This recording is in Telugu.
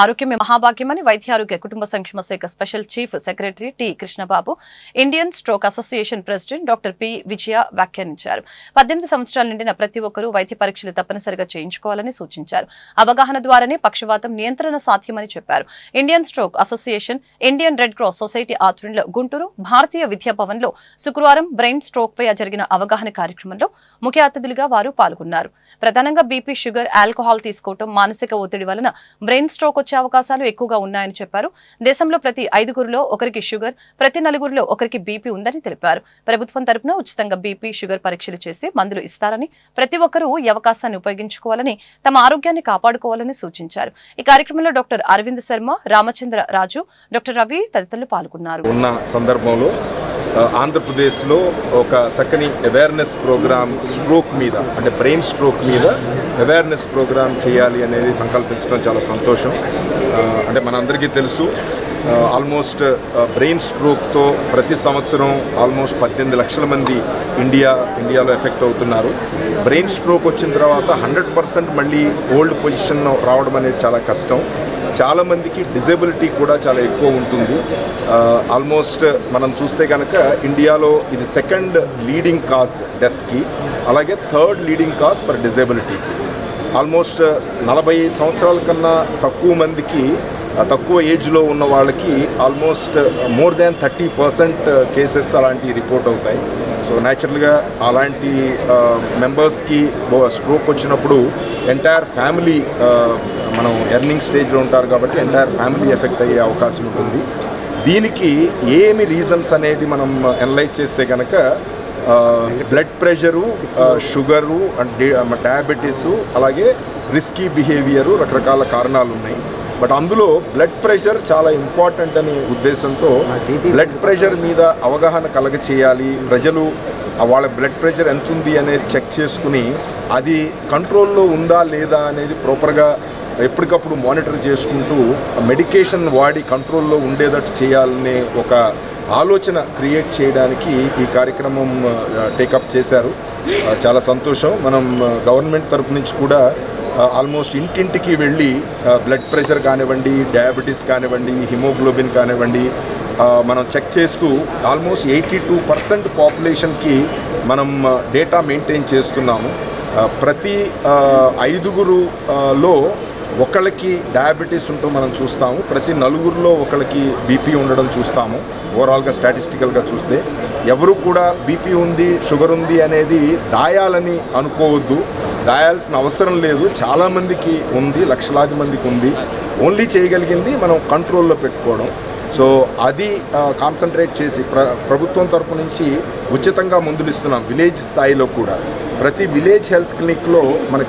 ఆరోగ్యమే మహాభాగ్యమని వైద్య ఆరోగ్య కుటుంబ సంక్షేమ శాఖ special chief secretary T Krishnababu Indian stroke association president doctor P Vijaya వ్యాఖ్యానించారు. పద్దెనిమిది సంవత్సరాల నిండిన ప్రతి ఒక్కరూ వైద్య పరీక్షలు తప్పనిసరిగా చేయించుకోవాలని సూచించారు. అవగాహన ద్వారానే పక్షవాతం నియంత్రణ సాధ్యమని చెప్పారు. Indian stroke association Indian red cross society ఆధ్వర్యంలో గుంటూరు భారతీయ విద్యా భవన్లో శుక్రవారం బ్రెయిన్ స్ట్రోక్ పై జరిగిన అవగాహన కార్యక్రమంలో ముఖ్య అతిథులుగా వారు పాల్గొన్నారు. ప్రధానంగా బీపీ షుగర్ ఆల్కహాల్ తీసుకోవటం మానసిక ఒత్తిడి వలన బ్రెయిన్ స్ట్రోక్ వచ్చే అవకాశాలు ఎక్కువగా ఉన్నాయని చెప్పారు. దేశంలో ప్రతి ఐదుగురిలో ఒకరికి షుగర్ ప్రతి నలుగురిలో ఒకరికి బీపీ ఉందని తెలిపారు. ప్రభుత్వం తరపున ఉచితంగా బీపీ షుగర్ పరీక్షలు చేసి మందులు ఇస్తారని ప్రతి ఒక్కరూ ఈ అవకాశాన్ని ఉపయోగించుకోవాలని తమ ఆరోగ్యాన్ని కాపాడుకోవాలని సూచించారు. ఈ కార్యక్రమంలో డాక్టర్ అరవింద్ శర్మ రామచంద్ర రాజు డాక్టర్ రవి తదితరులు పాల్గొన్నారు. ఉన్న సందర్భంలో ఆంధ్రప్రదేశ్లో ఒక చక్కని అవేర్నెస్ ప్రోగ్రామ్ స్ట్రోక్ మీద అంటే బ్రెయిన్ స్ట్రోక్ మీద అవేర్నెస్ ప్రోగ్రామ్ చేయాలి అనేది సంకల్పించడం చాలా సంతోషం. అంటే మనందరికీ తెలుసు ఆల్మోస్ట్ బ్రెయిన్ స్ట్రోక్తో ప్రతి సంవత్సరం ఆల్మోస్ట్ పద్దెనిమిది లక్షల మంది ఇండియా ఇండియాలో ఎఫెక్ట్ అవుతున్నారు. బ్రెయిన్ స్ట్రోక్ వచ్చిన తర్వాత హండ్రెడ్ పర్సెంట్ మళ్ళీ ఓల్డ్ పొజిషన్ రావడం అనేది చాలా కష్టం. చాలామందికి డిజేబిలిటీ కూడా చాలా ఎక్కువ ఉంటుంది. ఆల్మోస్ట్ మనం చూస్తే కనుక ఇండియాలో ఇది సెకండ్ లీడింగ్ కాజ్ డెత్కి అలాగే థర్డ్ లీడింగ్ కాజ్ ఫర్ డిజేబిలిటీకి. ఆల్మోస్ట్ నలభై సంవత్సరాల కన్నా తక్కువ మందికి తక్కువ ఏజ్లో ఉన్న వాళ్ళకి almost more than thirty percent cases అలాంటివి రిపోర్ట్ అవుతాయి. సో న్యాచురల్గా అలాంటి మెంబర్స్కి స్ట్రోక్ వచ్చినప్పుడు ఎంటైర్ ఫ్యామిలీ మనం ఎర్నింగ్ స్టేజ్లో ఉంటారు కాబట్టి ఎంటైర్ ఫ్యామిలీ ఎఫెక్ట్ అయ్యే అవకాశం ఉంటుంది. దీనికి ఏమి రీజన్స్ అనేది మనం అనలైజ్ చేస్తే కనుక బ్లడ్ ప్రెషరు షుగరు డయాబెటీసు అలాగే రిస్కీ బిహేవియరు రకరకాల కారణాలు ఉన్నాయి. బట్ అందులో బ్లడ్ ప్రెషర్ చాలా ఇంపార్టెంట్ అనే ఉద్దేశంతో బ్లడ్ ప్రెషర్ మీద అవగాహన కలగ చేయాలి. ప్రజలు వాళ్ళ బ్లడ్ ప్రెషర్ ఎంత ఉంది అనేది చెక్ చేసుకుని అది కంట్రోల్లో ఉందా లేదా అనేది ప్రాపర్గా ఎప్పటికప్పుడు మానిటర్ చేసుకుంటూ మెడికేషన్ వాడి కంట్రోల్లో ఉండేటట్టు చేయాలనే ఒక ఆలోచన క్రియేట్ చేయడానికి ఈ కార్యక్రమం టేకప్ చేశారు. చాలా సంతోషం. మనం గవర్నమెంట్ తరపు నుంచి కూడా ఆల్మోస్ట్ ఇంటింటికి వెళ్ళి బ్లడ్ ప్రెషర్ కానివ్వండి డయాబెటీస్ కానివ్వండి హిమోగ్లోబిన్ కానివ్వండి మనం చెక్ చేస్తూ ఆల్మోస్ట్ ఎయిటీ టూ పర్సెంట్ పాపులేషన్కి మనం డేటా మెయింటైన్ చేస్తున్నాము. ప్రతి ఐదుగురులో ఒకళ్ళకి డయాబెటీస్ ఉంటూ మనం చూస్తాము. ప్రతి నలుగురిలో ఒకళ్ళకి బీపీ ఉండడం చూస్తాము. ఓవరాల్గా స్టాటిస్టికల్గా చూస్తే ఎవరు కూడా బీపీ ఉంది షుగర్ ఉంది అనేది దాయాలని అనుకోవద్దు. దాయాల్సిన అవసరం లేదు. చాలామందికి ఉంది లక్షలాది మందికి ఉంది. ఓన్లీ చేయగలిగింది మనం కంట్రోల్లో పెట్టుకోవడం. సో అది కాన్సన్ట్రేట్ చేసి ప్ర ప్రభుత్వం తరపు నుంచి ఉచితంగా మందులు ఇస్తున్నాం. విలేజ్ స్థాయిలో కూడా. ప్రతి విలేజ్ హెల్త్ క్లినిక్లో మనకి